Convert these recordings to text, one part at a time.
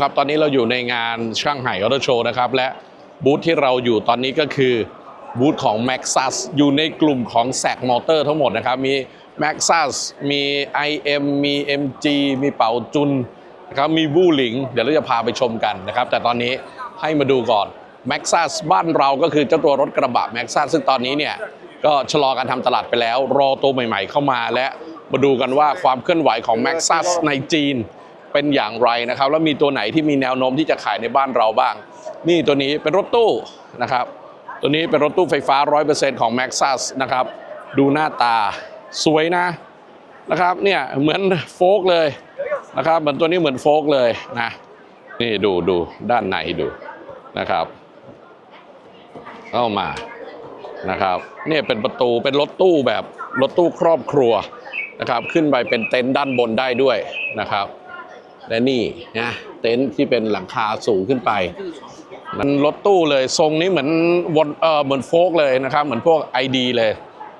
ครับ ตอนนี้เราอยู่ในงานช่างไห่ออโตโชว์นะครับ และบูธที่เราอยู่ตอนนี้ก็คือบูธของ Maxus อยู่ในกลุ่มของแซกมอเตอร์ทั้งหมดนะครับ มี Maxus มี IM มี MG มีเป่าจุนนะครับมีวูหลิง เดี๋ยวเราจะพาไปชมกันนะครับ แต่ตอนนี้ให้มาดูก่อน Maxus บ้านเราก็คือเจ้าตัวรถกระบะ Maxus ซึ่งตอนนี้เนี่ยก็ชะลอการทำตลาดไปแล้ว รอตัวใหม่ๆเข้ามาและมาดูกันว่าความเคลื่อนไหวของ Maxus ในจีน เป็นอย่างไรนะครับ แล้วมีตัวไหนที่มีแนวโน้มที่จะขายในบ้านเราบ้าง นี่ตัวนี้เป็นรถตู้นะครับ ตัวนี้เป็นรถตู้ไฟฟ้า 100%ของ Maxus นะครับ ดูหน้าตาสวยนะนะครับเนี่ยเหมือนโฟกเลยนะครับเหมือนตัวนี้เหมือนโฟกเลยนะนี่ดูดูด้านในดูนะครับเข้ามานะครับเนี่ยเป็นประตูเป็นรถตู้แบบรถตู้ครอบครัวนะครับ ขึ้นไปเป็นเต็นท์ด้านบนได้ด้วยนะครับ และนี่นะเต็นท์ที่เป็นหลังคาสูงขึ้นไป มันรถตู้เลยทรงนี้เหมือนวนเออเหมือนโฟกเลยนะครับ เหมือนพวก ID เลย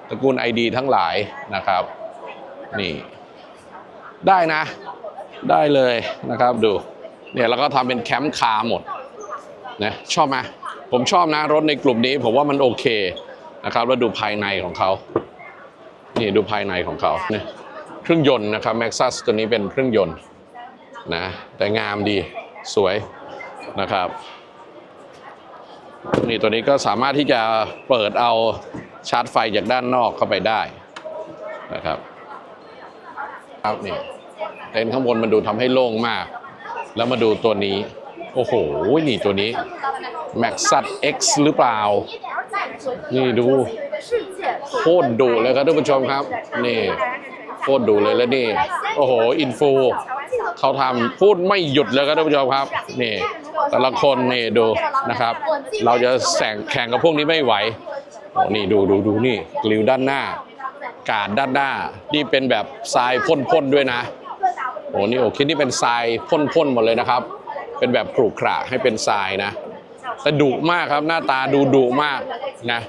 ตระกูล ID ทั้งหลายนะครับ นี่ ได้นะ ได้เลยนะครับดูเนี่ยแล้วก็ทำเป็นแคมป์คาร์หมดนะชอบไหมผมชอบนะรถในกลุ่มนี้ ผมว่ามันโอเคนะครับแล้วดูภายในของเขานี่ดูภายในของเขาเนี่ยเครื่องยนต์นะครับ Maxus ตัวนี้เป็นเครื่องยนต์ นะแต่งามดีสวยนะครับนี่ตัวนี้ก็สามารถที่จะเปิดเอาชาร์จไฟจากด้านนอกเข้าไปได้นะครับครับนี่เต็นท์ข้างบนมันดูทำให้โล่งมาก แล้วมาดูตัวนี้ โอ้โห นี่ตัวนี้ Maxus X หรือเปล่า นี่ดูโคตรดุเลยครับท่านผู้ชมครับ นี่โคตรดุเลยแล้วนี่ โอ้โห อินฟู เขาทำพูดไม่หยุดเลยครับท่านผู้ชมครับนี่แต่ละคนนี่ดูนะครับ เราจะแข่งแข่งกับพวกนี้ไม่ไหวโอ้นี่ดูดูดูนี่กลิวด้านหน้า กาดด้านหน้า นี่เป็นแบบทรายพ่นๆด้วยนะโอ้นี่โอเคนี่เป็นทรายพ่นๆหมดเลยนะครับ เป็นแบบขรุขระให้เป็นทรายนะแต่ดุมากครับหน้าตาดูดุมากนะ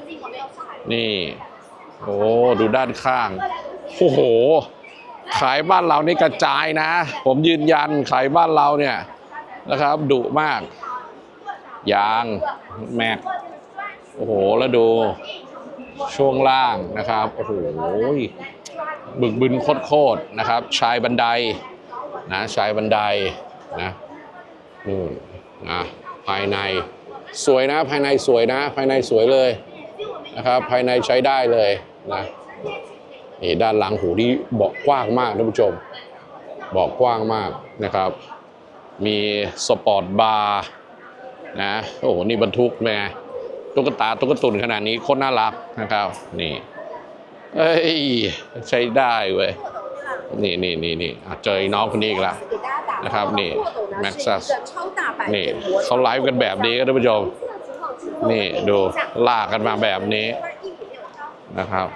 นี่ โอ้ดูด้านข้าง โอ้โห ขายบ้านเรานี่กระจายนะ ผมยืนยันขายบ้านเราเนี่ยนะครับดุมาก ยางแม็กโอ้โหแล้วดูช่วงล่างนะครับโอ้โหบึกบึนโคตรนะครับ ชายบันไดนะชายบันไดนะนู่นนะภายในสวยนะภายในสวยนะ ภายในสวยเลยนะครับ ภายในใช้ได้เลยนะ นี่ด้านหลังหูที่บาะกว้างมากท่านผู้ชมบาะกว้างมากนะครับ มีสปอร์ตบาร์นะโอ้โหนี่บรรทุกแม่ตุ๊กตาตุ๊กตุนขนาดนี้โคตรน่ารักนะครับ นี่เอ้ยใช้ได้เว้ยนี่นี่นี่นี่เจอไอ้น้องคนนี้อีกแล้วนะครับนี่ Maxus นี่เขาไลฟ์กันแบบนี้ครับท่านผู้ชมนี่ดูลากกันมาแบบนี้นะครับ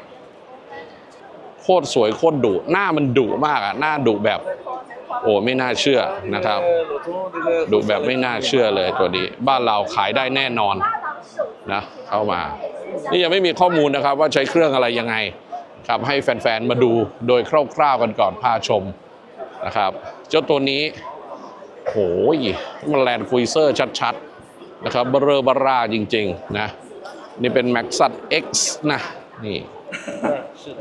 โคตรสวยโคตรดุหน้ามันดุมากอะหน้าดุแบบ โอ้ไม่น่าเชื่อนะครับดุแบบไม่น่าเชื่อเลยตัวนี้ บ้านเราขายได้แน่นอนนะเข้ามา นี่ยังไม่มีข้อมูลนะครับว่าใช้เครื่องอะไรยังไงครับให้แฟนๆมาดูโดยคร่าวๆกันก่อนพาชมนะครับ เจ้าตัวนี้โหยมันแลนด์คุยเซอร์ชัดๆนะครับเบอร์เบอร่าจริง ๆ นะ นี่เป็น Maxus X นะ นี่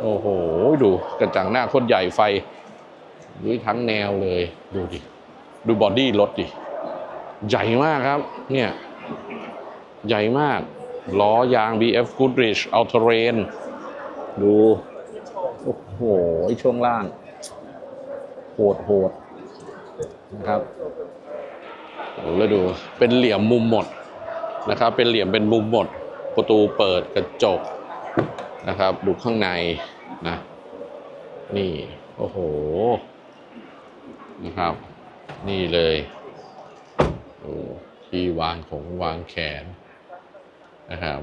โอ้โห ดูกระจังหน้าคตรใหญ่ไฟดูทั้งแนวเลย ดูดิ ดูบอดี้รถดิ ใหญ่มากครับ เนี่ย ใหญ่มาก ล้อยาง BF Goodrich All Terrain ดู โอ้โห ช่วงล่าง โหดโหดนะครับแล้วดู เป็นเหลี่ยมมุมหมดนะครับ เป็นเหลี่ยมเป็นมุมหมด ประตูเปิดกระจก นะครับ ดูข้างในนะ นี่ โอ้โห นะครับ นี่เลยโอ้ที่วางของวางแขนนะครับ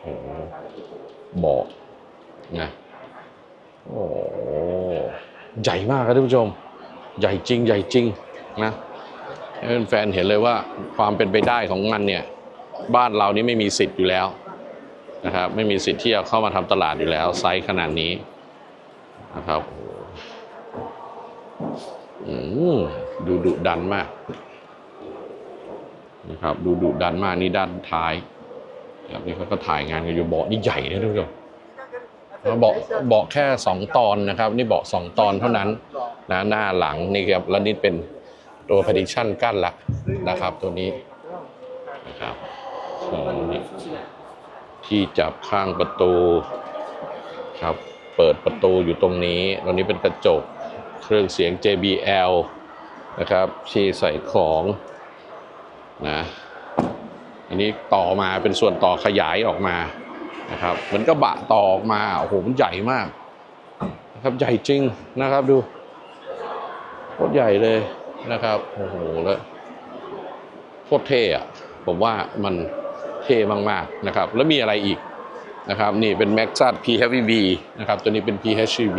โอ้โหเบาะนะโอ้ใหญ่มากครับท่านผู้ชม ใหญ่จริง ใหญ่จริงนะแฟนเห็นเลยว่าความเป็นไปได้ของมันเนี่ย บ้านเรานี่ไม่มีสิทธิ์อยู่แล้ว นะครับไม่มีสิทธิ์ที่จะเข้ามาทำตลาดอยู่แล้วไซส์ขนาดนี้นะครับอืมดูดุดันมากนะครับดูดุดันมากนี่ด้านท้ายนะครับนี่เขาก็ถ่ายงานกันอยู่เบาะนี่ใหญ่นะทุกผู้ชมแล้วเบาะเบาะแค่ 2 ตอนนะครับ นี่เบาะ2ตอนเท่านั้นนะหน้าหลังนี่ครับแล้วนี่เป็นตัว prediction กั้นละนะครับ ตัวนี้นะครับอ๋อนี่ ที่จับข้างประตูครับ เปิดประตูอยู่ตรงนี้ ตรงนี้เป็นกระจก เครื่องเสียง JBL นะครับที่ใส่ของนะ อันนี้ต่อมาเป็นส่วนต่อขยายออกมานะครับเหมือนกระบะต่อออกมา โอ้โห มันใหญ่มากนะครับใหญ่จริงนะครับดูโคตรใหญ่เลยนะครับ โอ้โห แล้วโคตรเท่อะผมว่ามัน เท่มากๆนะครับแล้วมีอะไรอีกนะครับนี่เป็น m a x ซั PHEV นะครับตัวนี้เป็น PHEV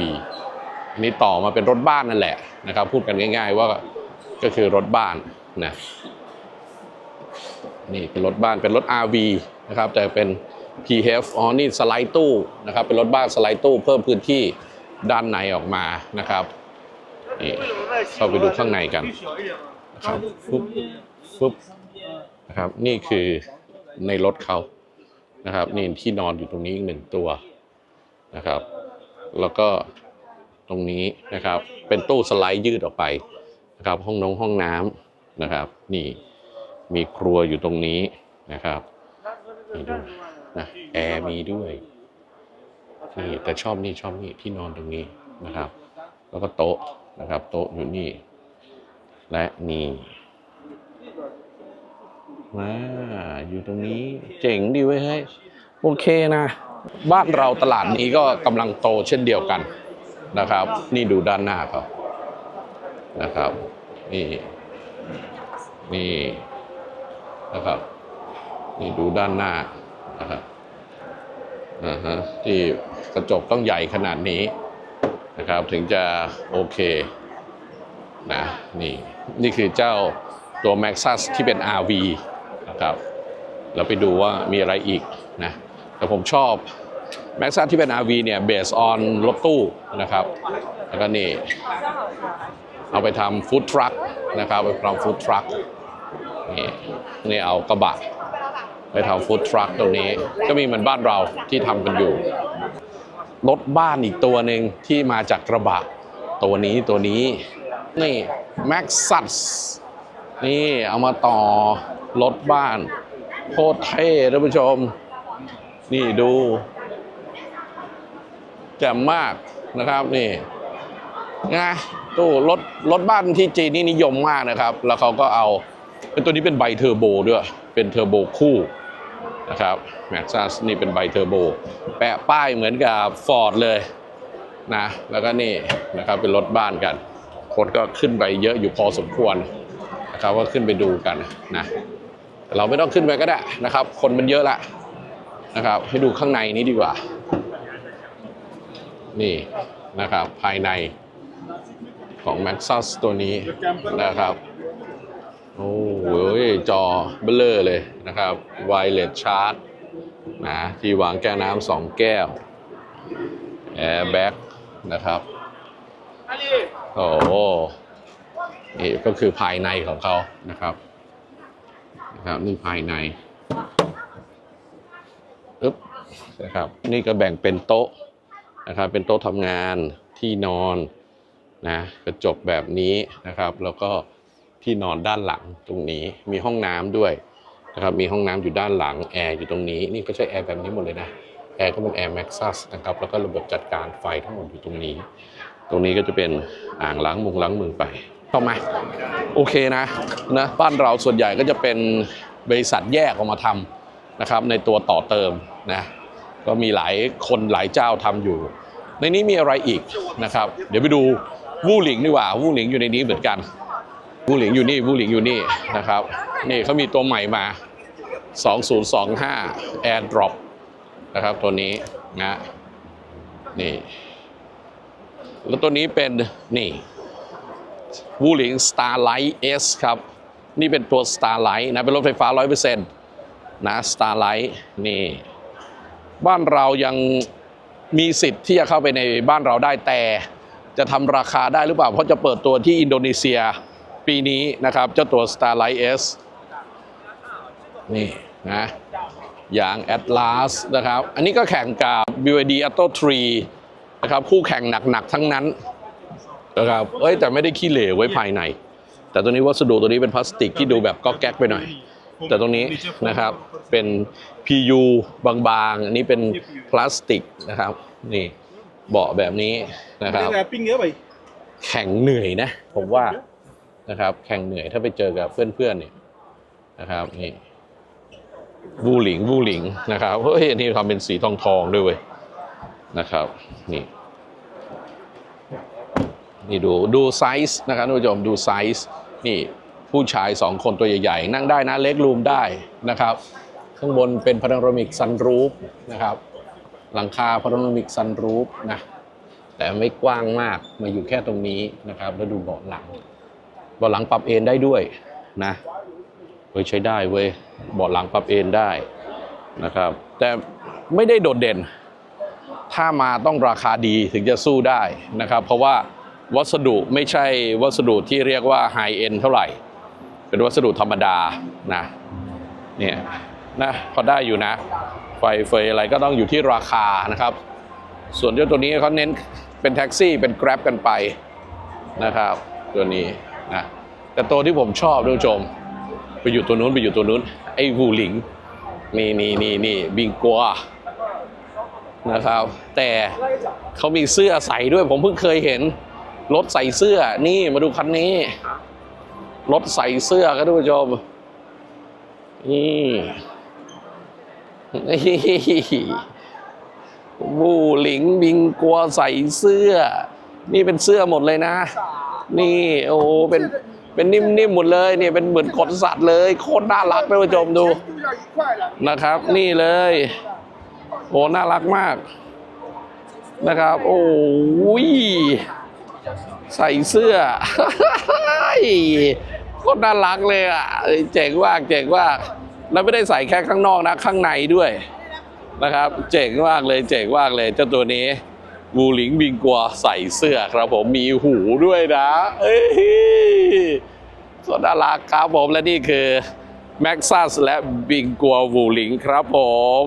อันนี้ต่อมาเป็นรถบ้านนั่นแหละนะครับพูดกันง่าย ๆ ว่าก็คือรถบ้านนะนี่เป็นรถบ้านเป็นรถ RV นะครับแต่เป็น PHEV อ๋อนี่สไลด์ตู้นะครับเป็นรถบ้านสไลด์ตู้เพิ่มพื้นที่ด้านในออกมานะครับนี่เข้าไปดูข้างในกันนะครับปุ๊บปุ๊บนะครับนี่คือ ในรถเขานะครับ นี่ที่นอนอยู่ตรงนี้อีกหนึ่งตัวนะครับ แล้วก็ตรงนี้นะครับ เป็นตู้สไลด์ยืดออกไปนะครับ ห้องน้องห้องน้ำนะครับ นี่มีครัวอยู่ตรงนี้นะครับนี่ดูนะแอร์มีด้วยนี่แต่ชอบนี่ชอบนี่ที่นอนตรงนี้นะครับ แล้วก็โต๊ะนะครับ โต๊ะอยู่นี่ และนี่ มาอยู่ตรงนี้เจ๋งดีเว้ยเฮ้ยโอเคนะ บ้านเราตลาดนี้ก็กำลังโตเช่นเดียวกันนะครับ นี่ดูด้านหน้าเขานะครับ นี่นี่นะครับ นี่ดูด้านหน้านะครับอ่าฮะที่กระจกต้องใหญ่ขนาดนี้นะครับ ถึงจะโอเคนะนี่นี่คือเจ้าตัว Maxus ที่เป็น RV นะครับแล้วไปดูว่ามีอะไรอีกนะแต่ผมชอบ Maxus ที่เป็น RV เนี่ย based on รถตู้นะครับ แล้วก็นี่ เอาไปทำฟู้ดทรัคนะครับไปทำฟู้ดทรัคนี่นี่เอากระบะไปทำฟู้ดทรัคตรงนี้ ก็มีเหมือนบ้านเราที่ทำกันอยู่รถบ้านอีกตัวหนึ่งที่มาจากกระบะตัวนี้ตัวนี้ นี่ Maxus นี่เอามาต่อ รถบ้านโคตรเท่ท่านผู้ชม นี่ดูแจ่มมากนะครับนี่นะตู้รถรถบ้านที่จีนนี่นิยมมากนะครับ แล้วเขาก็เอาเป็นตัวนี้เป็นไบเทอร์โบด้วย เป็นเทอร์โบคู่นะครับแม็กซัสนี่เป็นไบเทอร์โบ แปะป้ายเหมือนกับฟอร์ดเลยนะแล้วก็นี่นะครับเป็นรถบ้านกันคนก็ขึ้นไปเยอะอยู่พอสมควรนะครับว่าขึ้นไปดูกันนะ แต่เราไม่ต้องขึ้นไปก็ได้นะครับ คนมันเยอะละนะครับ ให้ดูข้างในนี้ดีกว่า นี่นะครับ ภายในของ Maxus ตัวนี้นะครับ โอ้โหจอเบลเลอร์เลยนะครับ Wireless Charge นะที่วางแก้วน้ำสองแก้ว Airbag นะครับโอ้โหนี่ก็คือภายในของเขานะครับ นะครับ นี่ภายในอึ๊บนะครับ นี่ก็แบ่งเป็นโต๊ะนะครับ เป็นโต๊ะทำงานที่นอนนะกระจกแบบนี้นะครับ แล้วก็ที่นอนด้านหลังตรงนี้มีห้องน้ำด้วยนะครับ มีห้องน้ำอยู่ด้านหลังแอร์อยู่ตรงนี้ นี่ก็ใช้แอร์แบบนี้หมดเลยนะแอร์ก็เป็นแอร์แม็กซัสนะครับ แล้วก็ระบบจัดการไฟทั้งหมดอยู่ตรงนี้ ตรงนี้ก็จะเป็นอ่างล้างมุงล้างมือไป เข้ามาโอเคนะนะบ้านเราส่วนใหญ่ก็จะเป็นบริษัทแยกออกมาทำนะครับ ในตัวต่อเติมนะก็มีหลายคนหลายเจ้าทำอยู่ ในนี้มีอะไรอีกนะครับ เดี๋ยวไปดูวู่หลิงดีกว่าวู่หลิงอยู่ในนี้เหมือนกันวู่หลิงอยู่นี่วู่หลิงอยู่นี่นะครับนี่เขามีตัวใหม่มา 2025 Air Drop นะครับตัวนี้นะนี่แล้วตัวนี้เป็นนี่ วูหลิง Starlight S ครับ นี่เป็นตัว Starlight นะ เป็นรถไฟฟ้า 100%นะ Starlight นี่ บ้านเรายังมีสิทธิ์ที่จะเข้าไปในบ้านเราได้แต่ จะทำราคาได้หรือเปล่า เพราะจะเปิดตัวที่อินโดนีเซียปีนี้นะครับ เจ้าตัว Starlight S นี่นะอย่าง Atlas นะครับ อันนี้ก็แข่งกับ BYD Atto 3 นะครับ คู่แข่งหนัก ๆ ทั้งนั้น นะครับเอ้ยแต่ไม่ได้ขี้เหร่ไว้ภายใน แต่ตัวนี้วัสดุตัวนี้เป็นพลาสติกที่ดูแบบก็แก๊กไปหน่อย แต่ตรงนี้นะครับเป็น PU บางๆ อันนี้เป็นพลาสติกนะครับ นี่เบาะแบบนี้นะครับ Đây là pin nữa vậy แข่งเหนื่อยนะ ผมว่านะครับ แข่งเหนื่อยถ้าไปเจอกับเพื่อนๆเนี่ยนะครับนี่บูหลิงบูหลิงนะครับเฮ้ยอันนี้ทำเป็นสีทองทองๆด้วยเว้ยนะครับ นี่ นี่ดูดูไซส์นะครับท่านผู้ชมดูไซส์นี่ผู้ชายสองคนตัวใหญ่ๆ นั่งได้นะเล็กรูมได้นะครับ ข้างบนเป็นพาราโรมิกซันรูฟนะครับ หลังคาพาราโรมิกซันรูฟนะแต่ไม่กว้างมากมาอยู่แค่ตรงนี้นะครับ แล้วดูเบาะหลังเบาะหลังปรับเอนได้ด้วยนะเฮ้ยใช้ได้เว้ยเบาะหลังปรับเอนได้นะครับ แต่ไม่ได้โดดเด่น ถ้ามาต้องราคาดีถึงจะสู้ได้นะครับ เพราะว่า วัสดุไม่ใช่วัสดุที่เรียกว่าไฮเอ็นเท่าไหร่ เป็นวัสดุธรรมดานะเนี่ยนะพอได้อยู่นะ ไฟเฟยอะไรก็ต้องอยู่ที่ราคานะครับ ส่วนเจ้าตัวนี้เขาเน้นเป็นแท็กซี่เป็น Grab กันไปนะครับ ตัวนี้นะแต่ตัวที่ผมชอบท่านผู้ชม ไปอยู่ตัวนู้นไปอยู่ตัวนู้นไอ้วูหลิงนี่นี่นี่นี่บิงกัวนะครับ แต่เขามีเสื้อใส่ด้วยผมเพิ่งเคยเห็น รถใส่เสื้อ นี่มาดูคันนี้ รถใส่เสื้อครับทุกผู้ชม นี่บูหลิงบิงกัวใส่เสื้อ นี่เป็นเสื้อหมดเลยนะ นี่โอ้เป็นเป็นนิ่มๆหมดเลยเนี่ยเป็นเหมือนขนสัตว์เลยโคตรน่ารักท่านผู้ชมดูนะครับ นี่เลยโอ้น่ารักมากนะครับ โอ้ย ใส่เสื้อโคตรน่ารักเลยอะเจ๋งมากเจ๋งมากแล้วไม่ได้ใส่แค่ข้างนอกนะ ข้างในด้วยนะครับ เจ๋งมากเลยเจ๋งมากเลยเจ้าตัวนี้วูหลิงบิงกัวใส่เสื้อครับผมมีหูด้วยนะเอ้ยสดน่ารักครับผมและนี่คือแม็กซัสและบิงกัววูหลิงครับผม